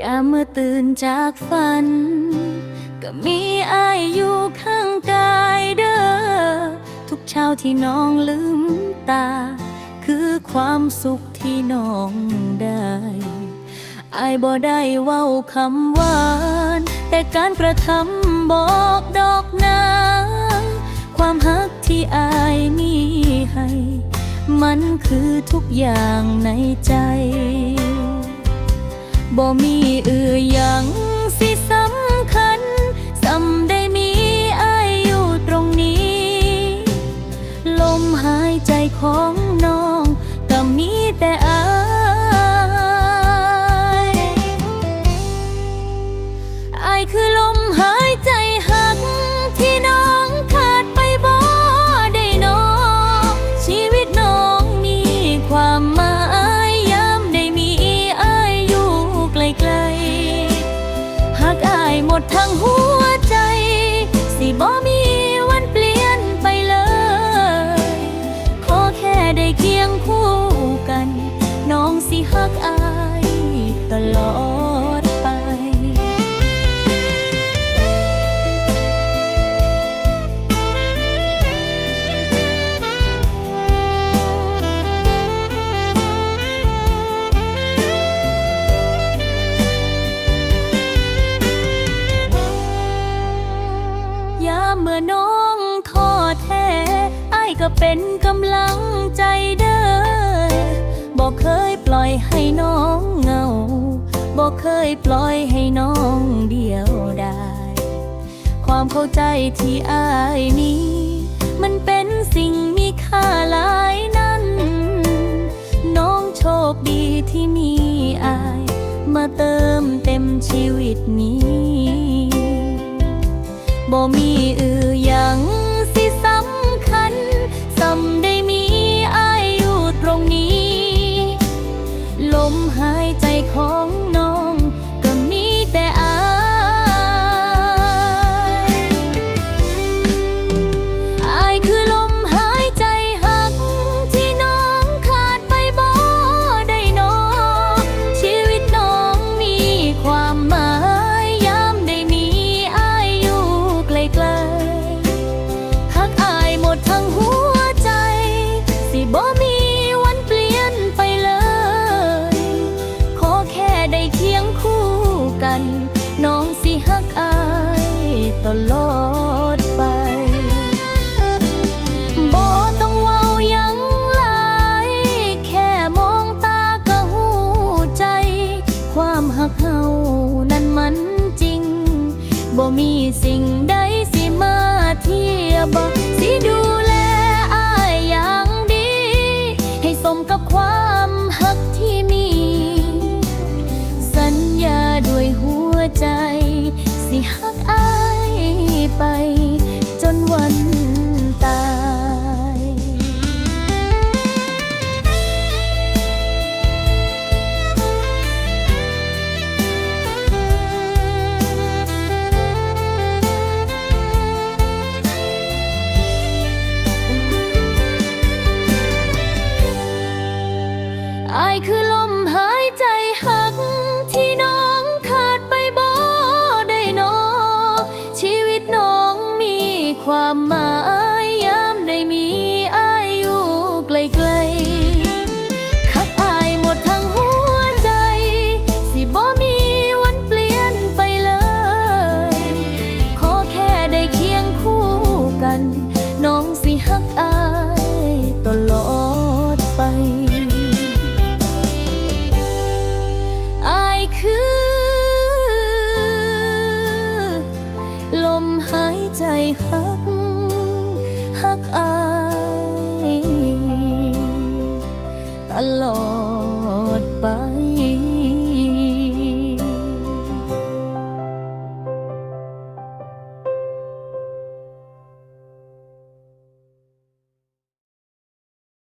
ยามเมื่อตื่นจากฝัน ก็มีอายอยู่ข้างกายเด้อ ทุกเช้าที่น้องลืมตา คือความสุขที่น้องได้อายบ่ได้เว้าคำหวาน แต่การกระทำบอกดอกนาความฮักที่อายมีให้ มันคือทุกอย่างในใจ บ่มีอื่อยังสิสำคัญสำได้มีอายอยู่ตรงนี้ ลมหายใจของน้องก็มีแต่อายอายคือ เมื่อน้องท้อแท้ไอ้ายก็เป็นกำลังใจเด้อบอกเคยปล่อยให้น้องเหงาบอกเคยปล่อยให้น้องเดียวได้ความเข้าใจที่อายมีมันเป็นสิ่งมีค่าหลายนั้น น้องโชคดีที่มีอาย มาเติมเต็มชีวิตนี้ บ่มีอื่น บ่มีสิ่ง